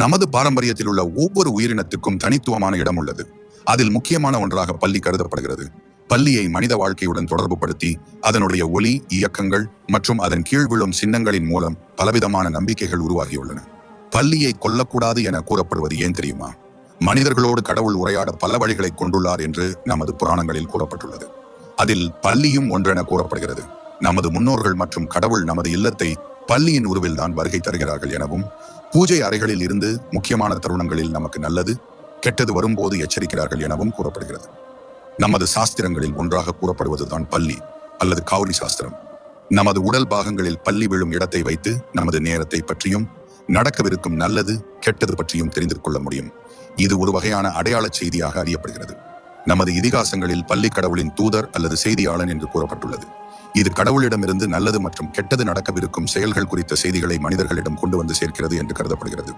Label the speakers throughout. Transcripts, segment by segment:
Speaker 1: நமது பாரம்பரியத்தில் உள்ள ஒவ்வொரு உயிரினத்துக்கும் தனித்துவமான இடம் உள்ளது அதில் முக்கியமான ஒன்றாக பள்ளி கருதப்படுகிறது பள்ளியை மனித வாழ்க்கையுடன் தொடர்பு படுத்தி அதனுடைய ஒலி இயக்கங்கள் மற்றும் அதன் கீழ் விழும் சின்னங்களின் மூலம் பலவிதமான நம்பிக்கைகள் உருவாகியுள்ளன பள்ளியை கொல்லக்கூடாது என கூறப்படுவது ஏன் தெரியுமா மனிதர்களோடு கடவுள் உரையாட பல வழிகளை கொண்டுள்ளார் என்று நமது புராணங்களில் கூறப்பட்டுள்ளது அதில் பள்ளியும் ஒன்றென கூறப்படுகிறது நமது முன்னோர்கள் மற்றும் கடவுள் நமது இல்லத்தை பள்ளியின் உருவில் தான் வருகை தருகிறார்கள் எனவும் பூஜை அறைகளில் இருந்து முக்கியமான தருணங்களில் நமக்கு நல்லது கெட்டது வரும்போது எச்சரிக்கிறார்கள் எனவும் கூறப்படுகிறது நமது சாஸ்திரங்களில் ஒன்றாக கூறப்படுவதுதான் பள்ளி அல்லது காவிரி சாஸ்திரம் நமது உடல் பாகங்களில் பள்ளி விழும் இடத்தை வைத்து நமது நேரத்தை பற்றியும் நடக்கவிருக்கும் நல்லது கெட்டது பற்றியும் தெரிந்து கொள்ள முடியும் இது ஒரு வகையான அடையாள செய்தியாக அறியப்படுகிறது நமது இதிகாசங்களில் பள்ளி கடவுளின் தூதர் அல்லது செய்தியாளன் என்று கூறப்பட்டுள்ளது இது கடவுளிடமிருந்து நல்லது மற்றும் கெட்டது நடக்கவிருக்கும் செயல்கள் குறித்த செய்திகளை மனிதர்களிடம் கொண்டு வந்து சேர்க்கிறது என்று கருதப்படுகிறது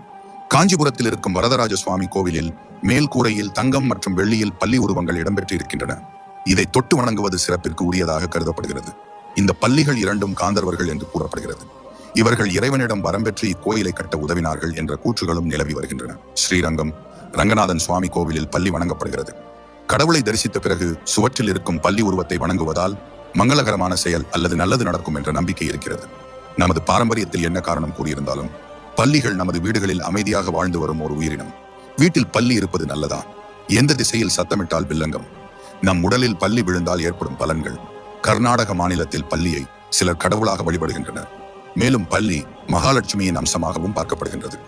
Speaker 1: காஞ்சிபுரத்தில் இருக்கும் வரதராஜ சுவாமி கோவிலில் மேல்கூரையில் தங்கம் மற்றும் வெள்ளியில் பள்ளி உருவங்கள் இடம்பெற்றிருக்கின்றன இதை தொட்டு வணங்குவது சிறப்பிற்கு உரியதாக கருதப்படுகிறது இந்த பள்ளிகள் இரண்டும் காந்தர்வர்கள் என்று கூறப்படுகிறது இவர்கள் இறைவனிடம் வரம்பெற்று இக்கோயிலை கட்ட உதவினார்கள் என்ற கூற்றுகளும் நிலவி வருகின்றன ஸ்ரீரங்கம் ரங்கநாதன் சுவாமி கோவிலில் பள்ளி வணங்கப்படுகிறது கடவுளை தரிசித்த பிறகு சுவற்றில் இருக்கும் பள்ளி உருவத்தை வணங்குவதால் மங்களகரமான செயல் அல்லது நல்லது நடக்கும் என்ற நம்பிக்கை இருக்கிறது நமது பாரம்பரியத்தில் என்ன காரணம் கூறியிருந்தாலும் பள்ளிகள் நமது வீடுகளில் அமைதியாக வாழ்ந்து வரும் ஒரு உயிரினம் வீட்டில் பள்ளி இருப்பது நல்லதா எந்த திசையில் சத்தமிட்டால் வில்லங்கம் நம் உடலில் பள்ளி விழுந்தால் ஏற்படும் பலன்கள் கர்நாடக மாநிலத்தில் பள்ளியை சிலர் கடவுளாக வழிபடுகின்றனர் மேலும் பள்ளி மகாலட்சுமியின் அம்சமாகவும் பார்க்கப்படுகின்றது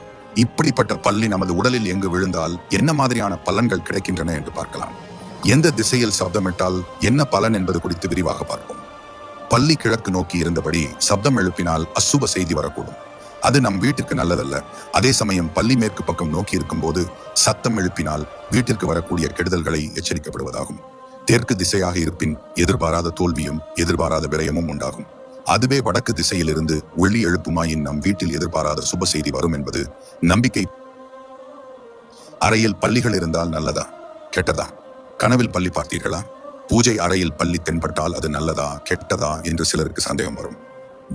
Speaker 1: இப்படிப்பட்ட பள்ளி நமது உடலில் எங்கு விழுந்தால் என்ன மாதிரியான பலன்கள் கிடைக்கின்றன என்று பார்க்கலாம் எந்த திசையில் சப்தமிட்டால் என்ன பலன் என்பது குறித்து விரிவாக பார்ப்போம் பள்ளி கிழக்கு நோக்கி இருந்தபடி சப்தம் எழுப்பினால் அசுப செய்தி வரக்கூடும் அது நம் வீட்டிற்கு நல்லதல்ல அதே சமயம் பள்ளி மேற்கு பக்கம் நோக்கி இருக்கும்போது சத்தம் எழுப்பினால் வீட்டிற்கு வரக்கூடிய கெடுதல்களை எச்சரிக்கப்படுவதாகும் தெற்கு திசையாக இருப்பின் எதிர்பாராத தோல்வியும் எதிர்பாராத விரயமும் உண்டாகும் அதுவே வடக்கு திசையிலிருந்து ஒளி எழுப்புமாயின் நம் வீட்டில் எதிர்பாராத சுப செய்தி வரும் என்பது நம்பிக்கை
Speaker 2: அறையில் பள்ளிகள் இருந்தால் நல்லதா கெட்டதா கனவில் பள்ளி பார்த்தீர்களா பூஜை அறையில் பள்ளி தென்பட்டால் அது நல்லதா கெட்டதா என்று சிலருக்கு சந்தேகம் வரும்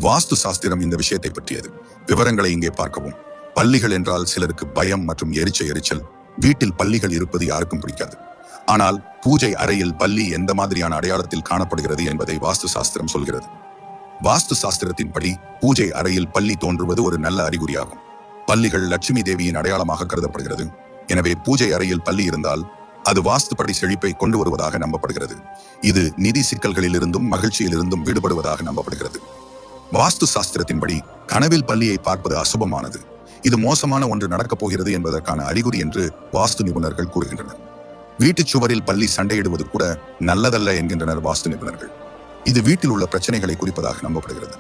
Speaker 2: வாஸ்து சாஸ்திரம் இந்த விஷயத்தை பற்றியது விவரங்களை இங்கே பார்க்கவும் பள்ளிகள் என்றால் சிலருக்கு பயம் மற்றும் எரிச்ச எரிச்சல் வீட்டில் பள்ளிகள் இருப்பது யாருக்கும் பிடிக்காது ஆனால் பூஜை அறையில் பள்ளி எந்த மாதிரியான அடையாளத்தில் காணப்படுகிறது என்பதை வாஸ்து சாஸ்திரம் சொல்கிறது வாஸ்து சாஸ்திரத்தின்படி பூஜை அறையில் பள்ளி தோன்றுவது ஒரு நல்ல அறிகுறியாகும் பள்ளிகள் லட்சுமி தேவியின் அடையாளமாக கருதப்படுகிறது எனவே பூஜை அறையில் பள்ளி இருந்தால் அது வாஸ்துப்படி செழிப்பை கொண்டு வருவதாக நம்பப்படுகிறது இது நிதி சிக்கல்களிலிருந்தும் மகிழ்ச்சியிலிருந்தும் விடுபடுவதாக நம்பப்படுகிறது வாஸ்து சாஸ்திரத்தின்படி கனவில் பள்ளியை பார்ப்பது அசுபமானது இது மோசமான ஒன்று நடக்கப் போகிறது என்பதற்கான அறிகுறி என்று வாஸ்து நிபுணர்கள் கூறுகின்றனர் வீட்டுச் சுவரில் பள்ளி சண்டையிடுவது கூட நல்லதல்ல என்கின்றனர் வாஸ்து நிபுணர்கள் இது வீட்டில் உள்ள பிரச்சனைகளை குறிப்பதாக நம்பப்படுகிறது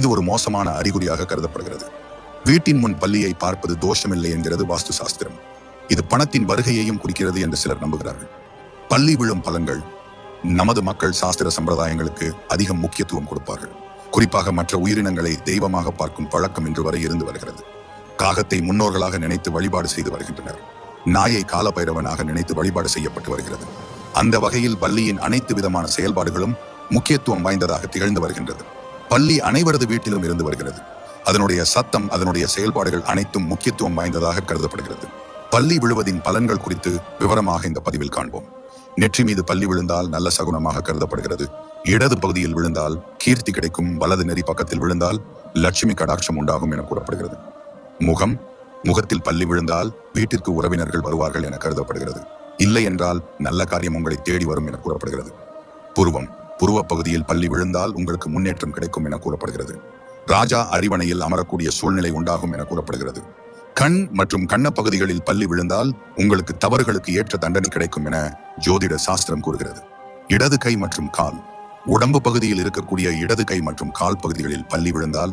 Speaker 2: இது ஒரு மோசமான அறிகுறியாக கருதப்படுகிறது வீட்டின் முன் பள்ளியை பார்ப்பது தோஷமில்லை என்கிறது வாஸ்து சாஸ்திரம் இது பணத்தின் வருகையையும் குறிக்கிறது என்று சிலர் நம்புகிறார்கள் பள்ளி விழும் பலன்கள் நமது மக்கள் சாஸ்திர சம்பிரதாயங்களுக்கு அதிகம் முக்கியத்துவம் கொடுப்பார்கள் குறிப்பாக மற்ற உயிரினங்களை தெய்வமாக பார்க்கும் பழக்கம் இன்று வரை இருந்து வருகிறது காகத்தை முன்னோர்களாக நினைத்து வழிபாடு செய்து வருகின்றனர் நாயை கால பைரவனாக நினைத்து வழிபாடு செய்யப்பட்டு வருகிறது அந்த வகையில் பள்ளியின் அனைத்து விதமான செயல்பாடுகளும் முக்கியத்துவம் வாய்ந்ததாக திகழ்ந்து வருகின்றது பள்ளி அனைவரது வீட்டிலும் இருந்து வருகிறது அதனுடைய சத்தம் அதனுடைய செயல்பாடுகள் அனைத்தும் முக்கியத்துவம் வாய்ந்ததாக கருதப்படுகிறது பள்ளி விழுவதின் பலன்கள் குறித்து விவரமாக இந்த பதிவில் காண்போம் நெற்றி மீது பள்ளி விழுந்தால் நல்ல சகுனமாக கருதப்படுகிறது இடது பகுதியில் விழுந்தால் கீர்த்தி கிடைக்கும் வலது நெறி பக்கத்தில் விழுந்தால் லட்சுமி கடாட்சம் உண்டாகும் என கூறப்படுகிறது முகம் முகத்தில் பள்ளி விழுந்தால் வீட்டிற்கு உறவினர்கள் வருவார்கள் என கருதப்படுகிறது இல்லை என்றால் நல்ல காரியம் உங்களை தேடி வரும் என கூறப்படுகிறது புருவம் புருவ பகுதியில் பள்ளி விழுந்தால் உங்களுக்கு முன்னேற்றம் கிடைக்கும் என கூறப்படுகிறது ராஜா அரிவணையில் அமரக்கூடிய சூழ்நிலை உண்டாகும் என கூறப்படுகிறது கண் மற்றும் கண்ண பகுதிகளில் பள்ளி விழுந்தால் உங்களுக்கு தவறுகளுக்கு ஏற்ற தண்டனை கிடைக்கும் என ஜோதிட சாஸ்திரம் கூறுகிறது இடது கை மற்றும் கால் உடம்பு பகுதியில் இருக்கக்கூடிய இடது கை மற்றும் கால் பகுதிகளில் பள்ளி விழுந்தால்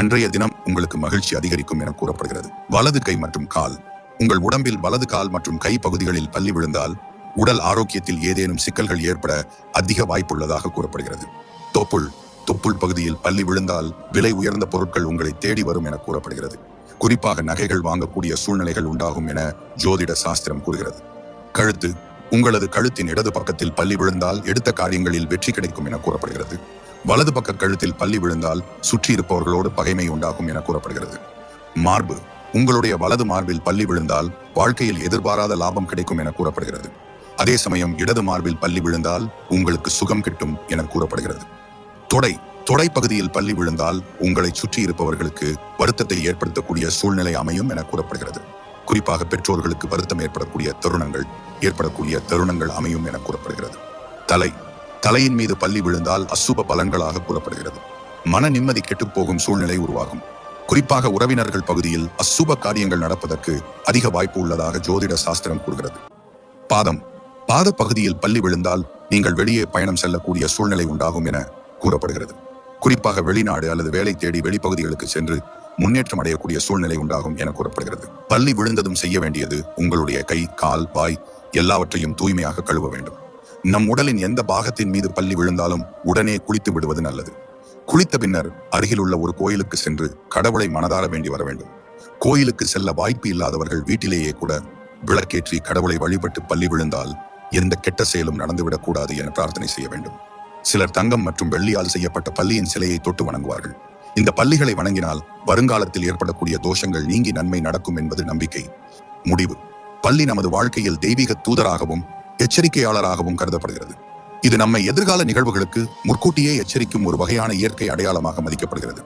Speaker 2: அன்றைய தினம் உங்களுக்கு மகிழ்ச்சி அதிகரிக்கும் என கூறப்படுகிறது வலது கை மற்றும் கால் உங்கள் உடம்பில் வலது கால் மற்றும் கை பகுதிகளில் பள்ளி விழுந்தால் உடல் ஆரோக்கியத்தில் ஏதேனும் சிக்கல்கள் ஏற்பட அதிக வாய்ப்புள்ளதாக கூறப்படுகிறது தொப்புள் தொப்புள் பகுதியில் பள்ளி விழுந்தால் விலை உயர்ந்த பொருட்கள் உங்களை தேடி வரும் என கூறப்படுகிறது குறிப்பாக நகைகள் வாங்கக்கூடிய சூழ்நிலைகள் உண்டாகும் என ஜோதிட சாஸ்திரம் கூறுகிறது கழுத்து உங்களது கழுத்தின் இடது பக்கத்தில் பள்ளி விழுந்தால் எடுத்த காரியங்களில் வெற்றி கிடைக்கும் என கூறப்படுகிறது வலது பக்க கழுத்தில் பள்ளி விழுந்தால் சுற்றி இருப்பவர்களோடு பகைமை உண்டாகும் என கூறப்படுகிறது மார்பு உங்களுடைய வலது மார்பில் பள்ளி விழுந்தால் வாழ்க்கையில் எதிர்பாராத லாபம் கிடைக்கும் என கூறப்படுகிறது அதே சமயம் இடது மார்பில் பள்ளி விழுந்தால் உங்களுக்கு சுகம் கிட்டும் என கூறப்படுகிறது தொடை தொடைப்பகுதியில் பள்ளி விழுந்தால் உங்களை சுற்றி இருப்பவர்களுக்கு வருத்தத்தை ஏற்படுத்தக்கூடிய சூழ்நிலை அமையும் என கூறப்படுகிறது குறிப்பாக பெற்றோர்களுக்கு வருத்தம் ஏற்படக்கூடிய தருணங்கள் ஏற்படக்கூடிய தருணங்கள் அமையும் என கூறப்படுகிறது தலை தலையின் மீது பள்ளி விழுந்தால் அசுப பலன்களாக கூறப்படுகிறது மன நிம்மதி கெட்டுப்போகும் சூழ்நிலை உருவாகும் குறிப்பாக உறவினர்கள் பகுதியில் அசுப காரியங்கள் நடப்பதற்கு அதிக வாய்ப்பு உள்ளதாக ஜோதிட சாஸ்திரம் கூறுகிறது பாதம் பாத பகுதியில் பள்ளி விழுந்தால் நீங்கள் வெளியே பயணம் செல்லக்கூடிய சூழ்நிலை உண்டாகும் என கூறப்படுகிறது குறிப்பாக வெளிநாடு அல்லது வேலை தேடி வெளிப்பகுதிகளுக்கு சென்று முன்னேற்றம் அடையக்கூடிய சூழ்நிலை உண்டாகும் என கூறப்படுகிறது பள்ளி விழுந்ததும் செய்ய வேண்டியது உங்களுடைய கை கால் வாய் எல்லாவற்றையும் தூய்மையாக கழுவ வேண்டும் நம் உடலின் எந்த பாகத்தின் மீது பள்ளி விழுந்தாலும் உடனே குளித்து விடுவது நல்லது குளித்த பின்னர் அருகிலுள்ள ஒரு கோயிலுக்கு சென்று கடவுளை மனதார வேண்டி வர வேண்டும் கோயிலுக்கு செல்ல வாய்ப்பு இல்லாதவர்கள் வீட்டிலேயே கூட விளக்கேற்றி கடவுளை வழிபட்டு பள்ளி விழுந்தால் எந்த கெட்ட செயலும் நடந்துவிடக்கூடாது என பிரார்த்தனை செய்ய வேண்டும் சிலர் தங்கம் மற்றும் வெள்ளியால் செய்யப்பட்ட பள்ளியின் சிலையை தொட்டு வணங்குவார்கள் இந்த பள்ளிகளை வணங்கினால் வருங்காலத்தில் ஏற்படக்கூடிய தோஷங்கள் நீங்கி நன்மை நடக்கும் என்பது நம்பிக்கை முடிவு பள்ளி நமது வாழ்க்கையில் தெய்வீக தூதராகவும் எச்சரிக்கையாளராகவும் கருதப்படுகிறது இது நம்மை எதிர்கால நிகழ்வுகளுக்கு முற்கூட்டியே எச்சரிக்கும் ஒரு வகையான இயற்கை அடையாளமாக மதிக்கப்படுகிறது